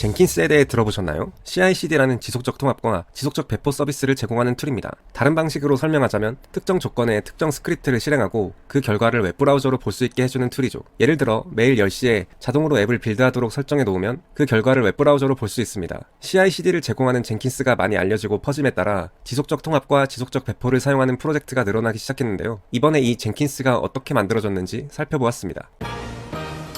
젠킨스에 대해 들어보셨나요? CI/CD라는 지속적 통합과 지속적 배포 서비스를 제공하는 툴입니다. 다른 방식으로 설명하자면 특정 조건에 특정 스크립트를 실행하고 그 결과를 웹브라우저로 볼 수 있게 해주는 툴이죠. 예를 들어 매일 10시에 자동으로 앱을 빌드하도록 설정해 놓으면 그 결과를 웹브라우저로 볼 수 있습니다. CI/CD를 제공하는 젠킨스가 많이 알려지고 퍼짐에 따라 지속적 통합과 지속적 배포를 사용하는 프로젝트가 늘어나기 시작했는데요. 이번에 이 젠킨스가 어떻게 만들어졌는지 살펴보았습니다.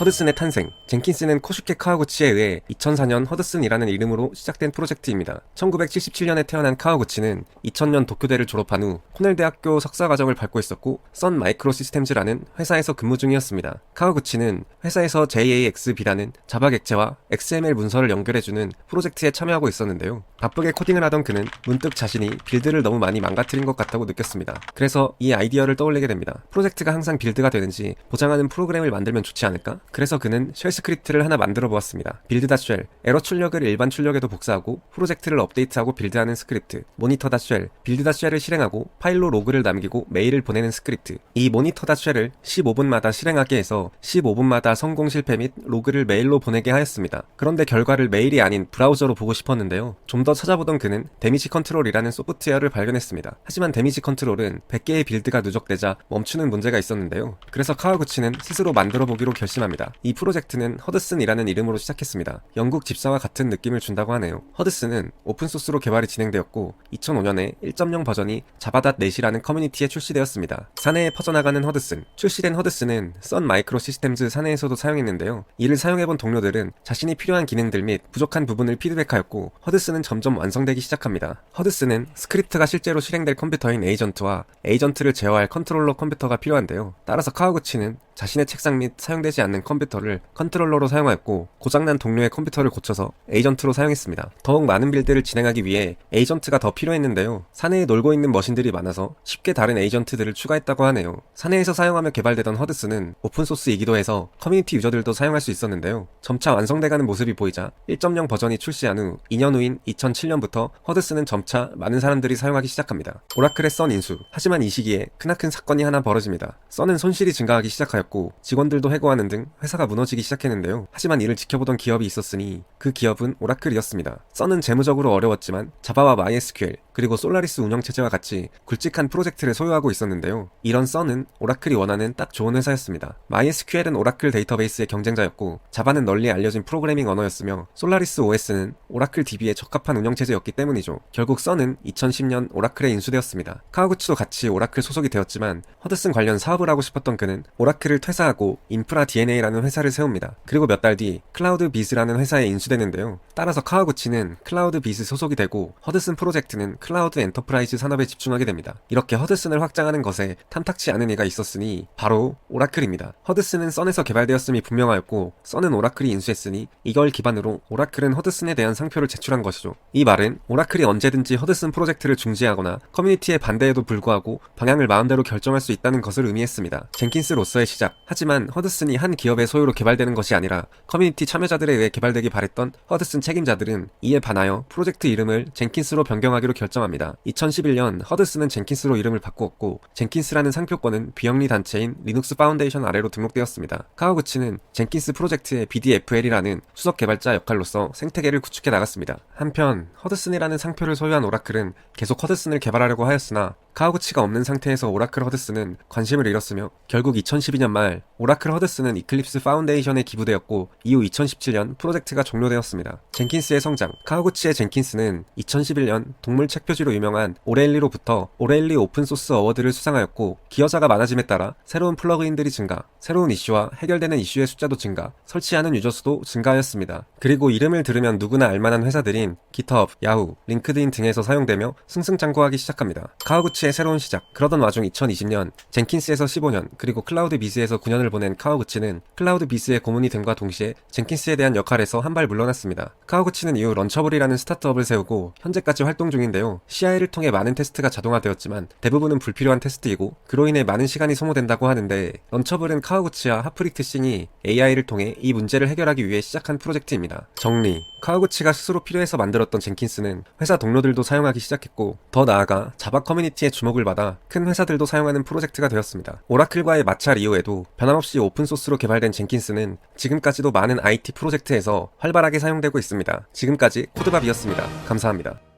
허드슨의 탄생. 젠킨스는 코슈케 카와구치에 의해 2004년 허드슨이라는 이름으로 시작된 프로젝트입니다. 1977년에 태어난 카와구치는 2000년 도쿄대를 졸업한 후 코넬대학교 석사과정을 밟고 있었고 썬 마이크로 시스템즈라는 회사에서 근무 중이었습니다. 카와구치는 회사에서 JAXB라는 자바 객체와 XML 문서를 연결해주는 프로젝트에 참여하고 있었는데요. 바쁘게 코딩을 하던 그는 문득 자신이 빌드를 너무 많이 망가뜨린 것 같다고 느꼈습니다. 그래서 이 아이디어를 떠올리게 됩니다. 프로젝트가 항상 빌드가 되는지 보장하는 프로그램을 만들면 좋지 않을까? 그래서 그는 쉘 스크립트를 하나 만들어 보았습니다. 빌드.쉘, 에러 출력을 일반 출력에도 복사하고 프로젝트를 업데이트하고 빌드하는 스크립트, 모니터.쉘, 빌드.쉘을 실행하고 파일로 로그를 남기고 메일을 보내는 스크립트. 이 모니터.쉘을 15분마다 실행하게 해서 15분마다 성공 실패 및 로그를 메일로 보내게 하였습니다. 그런데 결과를 메일이 아닌 브라우저로 보고 싶었는데요. 좀 더 찾아보던 그는 데미지 컨트롤이라는 소프트웨어를 발견했습니다. 하지만 데미지 컨트롤은 100개의 빌드가 누적되자 멈추는 문제가 있었는데요. 그래서 카와구치는 스스로 만들어 보기로 결심합니다. 이 프로젝트는 허드슨이라는 이름으로 시작했습니다. 영국 집사와 같은 느낌을 준다고 하네요. 허드슨은 오픈소스로 개발이 진행되었고 2005년에 1.0 버전이 자바닷 넷이라는 커뮤니티에 출시되었습니다. 사내에 퍼져나가는 허드슨. 출시된 허드슨은 썬 마이크로 시스템즈 사내에서도 사용했는데요. 이를 사용해본 동료들은 자신이 필요한 기능들 및 부족한 부분을 피드백하였고 허드슨은 점점 완성되기 시작합니다. 허드슨은 스크립트가 실제로 실행될 컴퓨터인 에이전트와 에이전트를 제어할 컨트롤러 컴퓨터가 필요한데요. 따라서 카와구치는 자신의 책상 및 사용되지 않는 컴퓨터를 컨트롤러로 사용하였고 고장난 동료의 컴퓨터를 고쳐서 에이전트로 사용했습니다. 더욱 많은 빌드를 진행하기 위해 에이전트가 더 필요했는데요. 사내에 놀고 있는 머신들이 많아서 쉽게 다른 에이전트들을 추가했다고 하네요. 사내에서 사용하며 개발되던 허드스는 오픈소스이기도 해서 커뮤니티 유저들도 사용할 수 있었는데요. 점차 완성돼가는 모습이 보이자 1.0 버전이 출시한 후 2년 후인 2007년부터 허드스는 점차 많은 사람들이 사용하기 시작합니다. 오라클의 썬 인수. 하지만 이 시기에 크나큰 사건이 하나 벌어집니다. 썬은 손실이 증가하기 시작하 였고 직원들도 해고하는 등 회사가 무너지기 시작했는데요. 하지만 이를 지켜보던 기업이 있었으니 그 기업은 오라클이었습니다. 썬은 재무적으로 어려웠지만 자바와 MySQL 그리고 솔라리스 운영체제와 같이 굵직한 프로젝트를 소유하고 있었는데요. 이런 썬은 오라클이 원하는 딱 좋은 회사였습니다. MySQL은 오라클 데이터베이스의 경쟁자였고 자바는 널리 알려진 프로그래밍 언어였으며 솔라리스 OS는 오라클 DB에 적합한 운영체제였기 때문이죠. 결국 썬은 2010년 오라클에 인수되었습니다. 카와구치도 같이 오라클 소속이 되었지만 허드슨 관련 사업을 하고 싶었던 그는 오라클을 퇴사하고 인프라 DNA라는 회사를 세웁니다. 그리고 몇 달 뒤 클라우드 비즈라는 회사에 인수되는데요. 따라서 카와구치는 클라우드 비즈 소속이 되고 허드슨 프로젝트는 클라우드 엔터프라이즈 산업에 집중하게 됩니다. 이렇게 허드슨을 확장하는 것에 탐탁치 않은 이가 있었으니 바로 오라클입니다. 허드슨은 썬에서 개발되었음이 분명하였고 썬은 오라클이 인수했으니 이걸 기반으로 오라클은 허드슨에 대한 상표를 제출한 것이죠. 이 말은 오라클이 언제든지 허드슨 프로젝트를 중지하거나 커뮤니티의 반대에도 불구하고 방향을 마음대로 결정할 수 있다는 것을 의미했습니다. 젠킨스로서의 시작. 하지만 허드슨이 한 기업의 소유로 개발되는 것이 아니라 커뮤니티 참여자들에 의해 개발되기 바랬던 허드슨 책임자들은 이에 반하여 프로젝트 이름을 젠킨스로 변경하기로 결정 합니다. 2011년 허드슨은 젠킨스로 이름을 바꾸었고 젠킨스라는 상표권은 비영리 단체인 리눅스 파운데이션 아래로 등록되었습니다. 카와구치는 젠킨스 프로젝트의 BDFL이라는 수석 개발자 역할로서 생태계를 구축해 나갔습니다. 한편 허드슨이라는 상표를 소유한 오라클은 계속 허드슨을 개발하려고 하였으나 카와구치가 없는 상태에서 오라클 허드슨은 관심을 잃었으며 결국 2012년 말 오라클 허드슨은 이클립스 파운데이션에 기부되었고 이후 2017년 프로젝트가 종료되었습니다. 젠킨스의 성장 카와구치의 젠킨스는 2011년 동물 책 표지로 유명한 오레일리로부터 오레일리 오픈소스 어워드를 수상하였고 기여자가 많아짐에 따라 새로운 플러그인들이 증가, 새로운 이슈와 해결되는 이슈의 숫자도 증가, 설치하는 유저 수도 증가하였습니다. 그리고 이름을 들으면 누구나 알만한 회사들인 GitHub, 야후, 링크드인 등에서 사용되며 승승장구하기 시작합니다. 카와구치 의 새로운 시작. 그러던 와중 2020년 젠킨스에서 15년 그리고 클라우드 비스에서 9년을 보낸 카와구치는 클라우드 비스의 고문이 됨과 동시에 젠킨스에 대한 역할에서 한 발 물러났습니다. 카와구치는 이후 런처블이라는 스타트업을 세우고 현재까지 활동 중인데요. CI를 통해 많은 테스트가 자동화되었지만 대부분은 불필요한 테스트이고 그로 인해 많은 시간이 소모된다고 하는데 런처블은 카와구치와 하프리트 싱이 AI를 통해 이 문제를 해결하기 위해 시작한 프로젝트입니다. 정리 카우구치가 스스로 필요해서 만들었던 젠킨스는 회사 동료들도 사용하기 시작했고 더 나아가 자바 커뮤니티의 주목을 받아 큰 회사들도 사용하는 프로젝트가 되었습니다. 오라클과의 마찰 이후에도 변함없이 오픈소스로 개발된 젠킨스는 지금까지도 많은 IT 프로젝트에서 활발하게 사용되고 있습니다. 지금까지 코드밥이었습니다. 감사합니다.